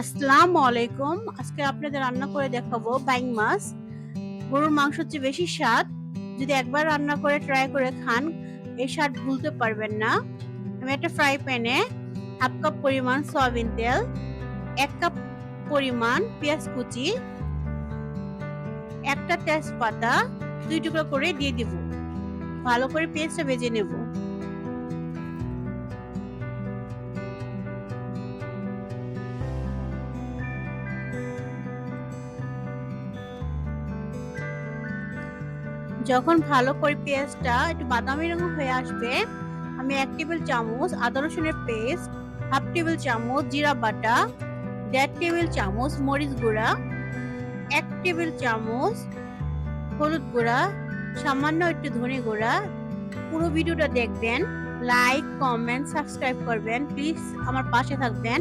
আসসালামু আলাইকুম। আজকে আপনাদের রান্না করে দেখাবো বাইং মাছ। গরুর মাংস হচ্ছে বেশি স্বাদ। যদি একবার রান্না করে ট্রাই করে খান, এই স্বাদ ভুলতে পারবেন না। আমি একটা ফ্রাই প্যানে হাফ কাপ পরিমাণ সয়াবিন তেল, এক কাপ পরিমাণ পেঁয়াজ কুচি, একটা তেজপাতা, দুই টুকরো করে দিয়ে দিব। ভালো করে পেঁয়াজটা ভেজে নেব। যখন ভালো করে পেঁয়াজটা একটু বাদামি রঙ হয়ে আসবে, আমি এক টেবিল চামচ আদা রসুনের পেস্ট, হাফ টেবিল চামচ জিরা বাটা, দেড় টেবিল চামচ মরিচ গুঁড়া, এক টেবিল চামচ হলুদ গুঁড়া, সামান্য একটু ধনে গুঁড়া। পুরো ভিডিওটা দেখবেন, লাইক, কমেন্ট, সাবস্ক্রাইব করবেন। প্লিজ আমার পাশে থাকবেন।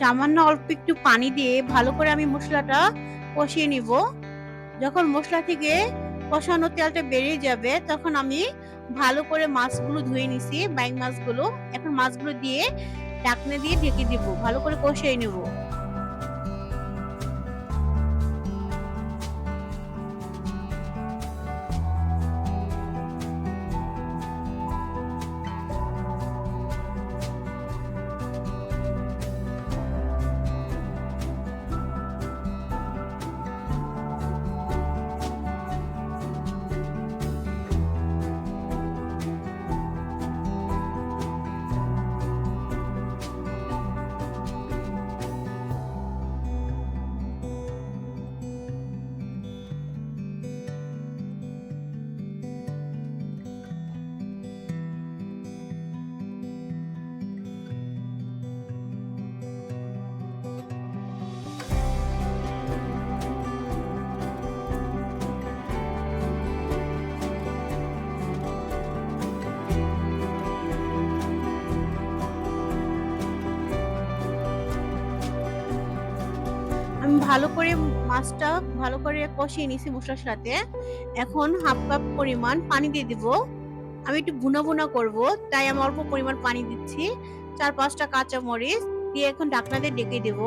সামান্য অল্প একটু পানি দিয়ে ভালো করে আমি মশলাটা কষিয়ে নিব। যখন মশলা থেকে কষানো তেলটা বেরিয়ে যাবে, তখন আমি ভালো করে মাছগুলো ধুয়ে নিছি, বাইং মাছগুলো। এখন মাছগুলো দিয়ে ঢাকনা দিয়ে ঢেকে দিব, ভালো করে কষিয়ে নেব। আমি ভালো করে মাছটা ভালো করে কষিয়ে নিছি মশলার সাথে। এখন হাফ কাপ পরিমাণ পানি দিয়ে দিব। আমি একটু বুনা বুনা করব, তাই আমি অল্প পরিমাণ পানি দিচ্ছি। চার পাঁচটা কাঁচা মরিচ দিয়ে এখন ঢাকনা দিয়ে ডেকে দেব।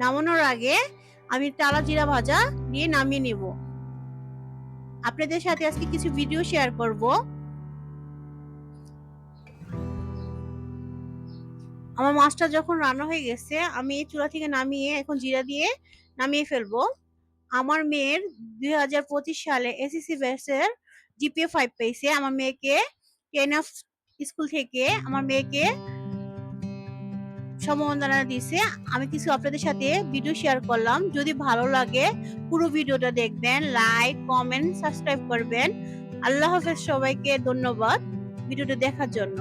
নামানোর আগে আমি টালা জিরা ভাজা দিয়ে নামিয়ে নেব। আপনাদের সাথে আজকে কিছু ভিডিও শেয়ার করব। আমার মাছটা যখন রান্না হয়ে গেছে, আমি এই চুলা থেকে নামিয়ে এখন জিরা দিয়ে নামিয়ে ফেলব। আমার মেয়ের দুই হাজার পঁচিশ সালে এসএসসি ব্যাচের জিপিএ ফাইভ পেয়েছে। আমার মেয়েকে টেন অফ স্কুল থেকে আমার মেয়েকে সম্মাননা দিয়েছে। আমি কিছু আপনাদের সাথে ভিডিও শেয়ার করলাম। যদি ভালো লাগে পুরো ভিডিওটা দেখবেন লাইক কমেন্ট সাবস্ক্রাইব করবেন। আল্লাহ হাফেজ সবাইকে ধন্যবাদ ভিডিওটা দেখার জন্য।